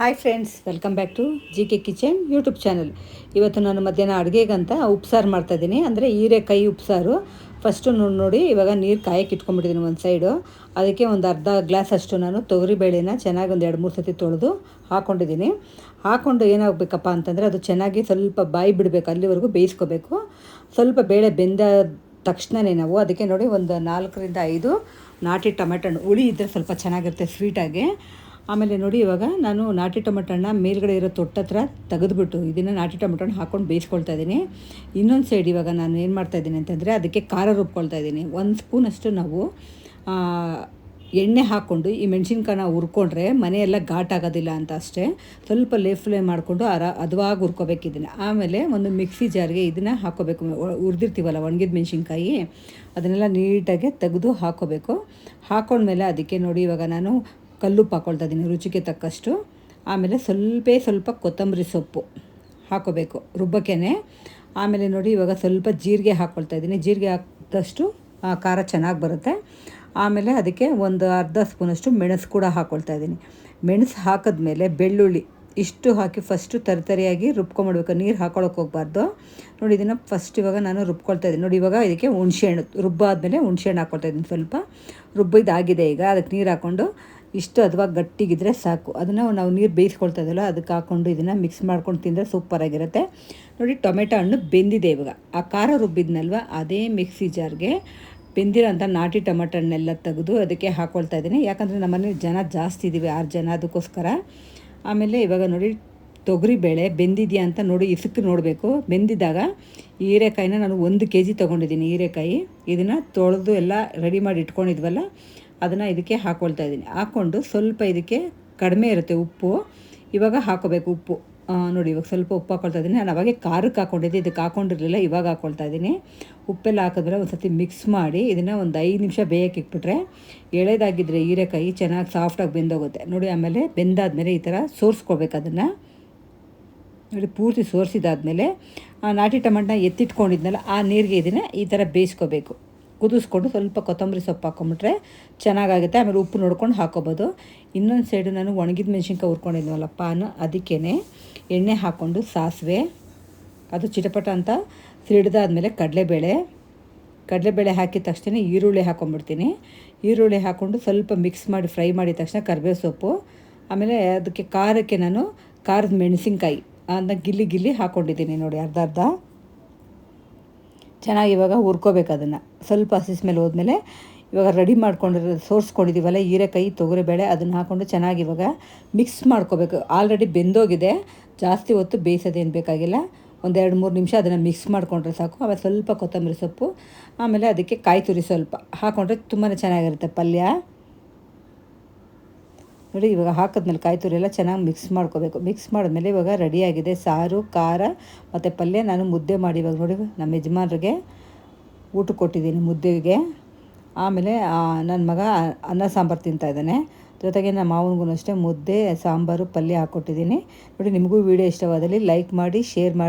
Hi friends welcome back to G K kitchen YouTube channel ಇವತ್ತು ನಾನು ಮಧ್ಯಾಹ್ನ ಅಡುಗೆಗಂತ ಉಪ್ಸಾರು ಮಾಡ್ತಾಯಿದ್ದೀನಿ ಅಂದರೆ ಹೀರೆಕಾಯಿ ಉಪ್ಸಾರು. ಫಸ್ಟು ನೋಡಿ ಇವಾಗ ನೀರು ಕಾಯಕ್ಕೆ ಇಟ್ಕೊಂಡ್ಬಿಟ್ಟಿದ್ದೀನಿ ಒಂದು ಸೈಡು ಅದಕ್ಕೆ ಒಂದು ಅರ್ಧ ಗ್ಲಾಸ್ ಅಷ್ಟು ನಾನು ತೊಗರಿಬೇಳೆನ ಚೆನ್ನಾಗಿ ಒಂದು ಎರಡು ಮೂರು ಸತಿ ತೊಳೆದು ಹಾಕ್ಕೊಂಡಿದ್ದೀನಿ ಹಾಕ್ಕೊಂಡು ಏನಾಗಬೇಕಪ್ಪ ಅಂತಂದರೆ ಅದು ಚೆನ್ನಾಗಿ ಸ್ವಲ್ಪ ಬಾಯಿ ಬಿಡಬೇಕು, ಅಲ್ಲಿವರೆಗೂ ಬೇಯಿಸ್ಕೋಬೇಕು. ಸ್ವಲ್ಪ ಬೇಳೆ ಬೆಂದ ತಕ್ಷಣವೇ ನಾವು ಅದಕ್ಕೆ ನೋಡಿ ಒಂದು ನಾಲ್ಕರಿಂದ ಐದು ನಾಟಿ ಟೊಮೆಟೊ ಹಣ್ಣು. ಹುಳಿ ಇದ್ದರೆ ಸ್ವಲ್ಪ ಚೆನ್ನಾಗಿರುತ್ತೆ ಸ್ವೀಟಾಗಿ ಆಮೇಲೆ ನೋಡಿ ಇವಾಗ ನಾನು ನಾಟಿ ಟೊಮೆಟೊಣ್ಣ ಮೇಲ್ಗಡೆ ಇರೋ ತೊಟ್ಟ ಹತ್ರ ತೆಗೆದುಬಿಟ್ಟು ಇದನ್ನು ನಾಟಿ ಟೊಮೆಟೋನ ಹಾಕ್ಕೊಂಡು ಬೇಯಿಸ್ಕೊಳ್ತಾ ಇದ್ದೀನಿ. ಇನ್ನೊಂದು ಸೈಡ್ ಇವಾಗ ನಾನು ಏನು ಮಾಡ್ತಾ ಇದ್ದೀನಿ ಅಂತಂದರೆ ಅದಕ್ಕೆ ಖಾರ ರುಬ್ಕೊಳ್ತಾ ಇದ್ದೀನಿ. ಒಂದು ಸ್ಪೂನಷ್ಟು ನಾವು ಎಣ್ಣೆ ಹಾಕ್ಕೊಂಡು ಈ ಮೆಣಸಿನ್ಕಾಯನ್ನ ಹುರ್ಕೊಂಡ್ರೆ ಮನೆಯೆಲ್ಲ ಘಾಟ್ ಆಗೋದಿಲ್ಲ ಅಂತ ಅಷ್ಟೇ. ಸ್ವಲ್ಪ ಲೇ ಫ್ಲೇ ಮಾಡಿಕೊಂಡು ಅರ ಹದವಾಗಿ ಹುರ್ಕೋಬೇಕು ಇದನ್ನು. ಆಮೇಲೆ ಒಂದು ಮಿಕ್ಸಿ ಜಾರ್ಗೆ ಇದನ್ನು ಹಾಕೋಬೇಕು ಹುರಿದಿರ್ತೀವಲ್ಲ, ಒಣಗಿದ ಮೆಣಸಿನ್ಕಾಯಿ? ಅದನ್ನೆಲ್ಲ ನೀಟಾಗಿ ತೆಗೆದು ಹಾಕೋಬೇಕು ಹಾಕೊಂಡ್ಮೇಲೆ ಅದಕ್ಕೆ ನೋಡಿ ಇವಾಗ ನಾನು ಕಲ್ಲುಪ್ಪು ಹಾಕೊಳ್ತಾ ಇದ್ದೀನಿ, ರುಚಿಗೆ ತಕ್ಕಷ್ಟು. ಆಮೇಲೆ ಸ್ವಲ್ಪ ಸ್ವಲ್ಪ ಕೊತ್ತಂಬರಿ ಸೊಪ್ಪು ಹಾಕೋಬೇಕು ರುಬ್ಬಕ್ಕೇ ಆಮೇಲೆ ನೋಡಿ, ಇವಾಗ ಸ್ವಲ್ಪ ಜೀರಿಗೆ ಹಾಕ್ಕೊಳ್ತಾ ಇದ್ದೀನಿ. ಜೀರಿಗೆ ಹಾಕಿದಷ್ಟು ಖಾರ ಚೆನ್ನಾಗಿ ಬರುತ್ತೆ. ಆಮೇಲೆ ಅದಕ್ಕೆ ಒಂದು ಅರ್ಧ ಸ್ಪೂನಷ್ಟು ಮೆಣಸು ಕೂಡ ಹಾಕ್ಕೊಳ್ತಾ ಇದ್ದೀನಿ. ಮೆಣಸು ಹಾಕಿದ್ಮೇಲೆ ಬೆಳ್ಳುಳ್ಳಿ ಇಷ್ಟು ಹಾಕಿ ಫಸ್ಟು ತರಿತರಿಯಾಗಿ ರುಬ್ಕೊಂಬಿಡ್ಬೇಕು ನೀರು ಹಾಕೊಳಕ್ಕೆ ಹೋಗ್ಬಾರ್ದು. ನೋಡಿ, ಇದನ್ನು ಫಸ್ಟ್ ಇವಾಗ ನಾನು ರುಬ್ಕೊಳ್ತಾ ಇದ್ದೀನಿ. ನೋಡಿ, ಇವಾಗ ಇದಕ್ಕೆ ಹುಣ್ಸೆಹಣ್ಣು ರುಬ್ಬಾದ್ಮೇಲೆ ಹುಣ್ಸೆಹಣ್ಣು ಹಾಕ್ಕೊಳ್ತಾ ಇದ್ದೀನಿ ಸ್ವಲ್ಪ. ರುಬ್ಬಿದ್ದಾಗಿದೆ ಈಗ, ಅದಕ್ಕೆ ನೀರು ಹಾಕ್ಕೊಂಡು ಇಷ್ಟು ಅಥವಾ ಗಟ್ಟಿಗಿದ್ರೆ ಸಾಕು. ಅದನ್ನು ನಾವು ನೀರು ಬೇಯಿಸ್ಕೊಳ್ತಾ ಅದಕ್ಕೆ ಹಾಕ್ಕೊಂಡು ಇದನ್ನು ಮಿಕ್ಸ್ ಮಾಡ್ಕೊಂಡು ತಿಂದರೆ ಸೂಪರಾಗಿರುತ್ತೆ ನೋಡಿ, ಟೊಮೆಟೊ ಹಣ್ಣು ಬೆಂದಿದೆ ಇವಾಗ. ಆ ಖಾರ ರುಬ್ಬಿದ್ನಲ್ವ, ಅದೇ ಮಿಕ್ಸಿ ಜಾರ್ಗೆ ಬೆಂದಿರೋಂಥ ನಾಟಿ ಟೊಮೆಟೊ ಹಣ್ಣೆಲ್ಲ ತೆಗೆದು ಅದಕ್ಕೆ ಹಾಕ್ಕೊಳ್ತಾ ಇದ್ದೀನಿ. ಯಾಕಂದರೆ ನಮ್ಮನೆ ಜನ ಜಾಸ್ತಿ ಇದ್ದೀವಿ ಆರು ಜನ, ಅದಕ್ಕೋಸ್ಕರ. ಆಮೇಲೆ ಇವಾಗ ನೋಡಿ ತೊಗರಿಬೇಳೆ ಬೆಂದಿದೆಯಾ ಅಂತ ನೋಡಿ, ಇಸುಕು ನೋಡಬೇಕು. ಬೆಂದಿದ್ದಾಗ ಹೀರೆಕಾಯಿನ ನಾನು ಒಂದು ಕೆ ಜಿ ತೊಗೊಂಡಿದ್ದೀನಿ ಹೀರೆಕಾಯಿ. ಇದನ್ನು ತೊಳೆದು ಎಲ್ಲ ರೆಡಿ ಮಾಡಿ ಇಟ್ಕೊಂಡಿದ್ವಲ್ಲ ಅದನ್ನು ಇದಕ್ಕೆ ಹಾಕ್ಕೊಳ್ತಾ ಇದ್ದೀನಿ. ಹಾಕ್ಕೊಂಡು ಸ್ವಲ್ಪ ಇದಕ್ಕೆ ಕಡಿಮೆ ಇರುತ್ತೆ ಉಪ್ಪು. ಇವಾಗ ಹಾಕೋಬೇಕು ಉಪ್ಪು. ನೋಡಿ ಇವಾಗ ಸ್ವಲ್ಪ ಉಪ್ಪು ಹಾಕ್ಕೊಳ್ತಾ ಇದ್ದೀನಿ. ನಾನು ಅವಾಗೆ ಖಾರಕ್ಕೆ ಹಾಕ್ಕೊಂಡಿದ್ದೆ ಇದಕ್ಕೆ ಹಾಕ್ಕೊಂಡಿರಲಿಲ್ಲ ಇವಾಗ ಹಾಕ್ಕೊಳ್ತಾ ಇದ್ದೀನಿ. ಉಪ್ಪೆಲ್ಲ ಹಾಕಿದ್ರೆ ಒಂದು ಸರ್ತಿ ಮಿಕ್ಸ್ ಮಾಡಿ ಇದನ್ನು ಒಂದು ಐದು ನಿಮಿಷ ಬೇಯಕ್ಕೆ ಇಟ್ಬಿಟ್ರೆ ಎಳೆದಾಗಿದ್ದರೆ ಹೀರೆಕಾಯಿ ಚೆನ್ನಾಗಿ ಸಾಫ್ಟಾಗಿ ಬೆಂದೋಗುತ್ತೆ. ನೋಡಿ ಆಮೇಲೆ ಬೆಂದಾದಮೇಲೆ ಈ ಥರ ಸೋರಿಸ್ಕೋಬೇಕು ಅದನ್ನು. ನೋಡಿ ಪೂರ್ತಿ ಸೋರಿಸಿದಾದ್ಮೇಲೆ, ಆ ನಾಟಿ ಟೊಮೆಟೊನ ಎತ್ತಿಟ್ಕೊಂಡಿದ್ನಲ್ಲ, ಆ ನೀರಿಗೆ ಇದನ್ನು ಈ ಥರ ಬೇಯಿಸ್ಕೋಬೇಕು. ಕುದಿಸ್ಕೊಂಡು ಸ್ವಲ್ಪ ಕೊತ್ತಂಬರಿ ಸೊಪ್ಪು ಹಾಕೊಂಬಿಟ್ರೆ ಚೆನ್ನಾಗಾಗುತ್ತೆ. ಆಮೇಲೆ ಉಪ್ಪು ನೋಡ್ಕೊಂಡು ಹಾಕೋಬೋದು. ಇನ್ನೊಂದು ಸೈಡು ನಾನು ಒಣಗಿದ ಮೆಣಸಿನ್ಕಾಯಿ ಹುರ್ಕೊಂಡಿದ್ವಲ್ಲ ಪಾನ್ ಅದಕ್ಕೇ ಎಣ್ಣೆ ಹಾಕ್ಕೊಂಡು ಸಾಸಿವೆ, ಅದು ಚಿಟಪಟ ಅಂತ ಸಿಡಿದಾದ್ಮೇಲೆ ಕಡಲೆಬೇಳೆ. ಕಡಲೆಬೇಳೆ ಹಾಕಿದ ತಕ್ಷಣ ಈರುಳ್ಳಿ ಹಾಕೊಂಡ್ಬಿಡ್ತೀನಿ ಈರುಳ್ಳಿ ಹಾಕ್ಕೊಂಡು ಸ್ವಲ್ಪ ಮಿಕ್ಸ್ ಮಾಡಿ ಫ್ರೈ ಮಾಡಿದ ತಕ್ಷಣ ಕರಿಬೇವು ಸೊಪ್ಪು, ಆಮೇಲೆ ಅದಕ್ಕೆ ಖಾರಕ್ಕೆ ನಾನು ಖಾರದ ಮೆಣಸಿನ್ಕಾಯಿ ಅದನ್ನ ಗಿಲ್ಲಿ ಗಿಲ್ಲಿ ಹಾಕ್ಕೊಂಡಿದ್ದೀನಿ ನೋಡಿ ಅರ್ಧ ಅರ್ಧ. ಚೆನ್ನಾಗಿ ಇವಾಗ ಹುರ್ಕೋಬೇಕು ಅದನ್ನು. ಸ್ವಲ್ಪ ಹಸಿ ಮೇಲೆ ಹೋದ್ಮೇಲೆ ಇವಾಗ ರೆಡಿ ಮಾಡ್ಕೊಂಡಿರೋ ಸೋರಿಸ್ಕೊಂಡಿದ್ದೀವಲ್ಲ ಹೀರೆಕಾಯಿ ತೊಗರಿಬೇಳೆ ಅದನ್ನು ಹಾಕ್ಕೊಂಡು ಚೆನ್ನಾಗಿ ಇವಾಗ ಮಿಕ್ಸ್ ಮಾಡ್ಕೋಬೇಕು. ಆಲ್ರೆಡಿ ಬೆಂದೋಗಿದೆ, ಜಾಸ್ತಿ ಹೊತ್ತು ಬೇಯಿಸೋದೇನು ಬೇಕಾಗಿಲ್ಲ. ಒಂದೆರಡು ಮೂರು ನಿಮಿಷ ಅದನ್ನು ಮಿಕ್ಸ್ ಮಾಡಿಕೊಂಡ್ರೆ ಸಾಕು. ಆಮೇಲೆ ಸ್ವಲ್ಪ ಕೊತ್ತಂಬರಿ ಸೊಪ್ಪು, ಆಮೇಲೆ ಅದಕ್ಕೆ ಕಾಯಿ ತುರಿ ಸ್ವಲ್ಪ. ಹಾಕ್ಕೊಂಡ್ರೆ ತುಂಬಾ ಚೆನ್ನಾಗಿರುತ್ತೆ ಪಲ್ಯ. ನೋಡಿ, ಇವಾಗ ಹಾಕಿದ್ಮೇಲೆ ಕಾಯಿ ತುರಿ ಎಲ್ಲ ಚೆನ್ನಾಗಿ ಮಿಕ್ಸ್ ಮಾಡ್ಕೋಬೇಕು. ಮಿಕ್ಸ್ ಮಾಡಿದ್ಮೇಲೆ ಇವಾಗ ರೆಡಿಯಾಗಿದೆ ಸಾರು, ಖಾರ ಮತ್ತು ಪಲ್ಯ ನಾನು ಮುದ್ದೆ ಮಾಡಿ ಇವಾಗ ನೋಡಿ, ನಮ್ಮ ಯಜಮಾನ್ರಿಗೆ ಊಟ ಕೊಟ್ಟಿದ್ದೀನಿ ಮುದ್ದೆಗೆ. ಆಮೇಲೆ ನನ್ನ ಮಗ ಅನ್ನ ಸಾಂಬಾರು ತಿಂತಾ ಇದ್ದಾನೆ. ಜೊತೆಗೆ ನಮ್ಮ ಮಾವನಿಗೂ ಅಷ್ಟೇ ಮುದ್ದೆ, ಸಾಂಬಾರು, ಪಲ್ಯ ಹಾಕ್ಕೊಟ್ಟಿದ್ದೀನಿ. ನೋಡಿ, ನಿಮಗೂ ವಿಡಿಯೋ ಇಷ್ಟವಾದಲ್ಲಿ ಲೈಕ್ ಮಾಡಿ ಶೇರ್ ಮಾಡಿ.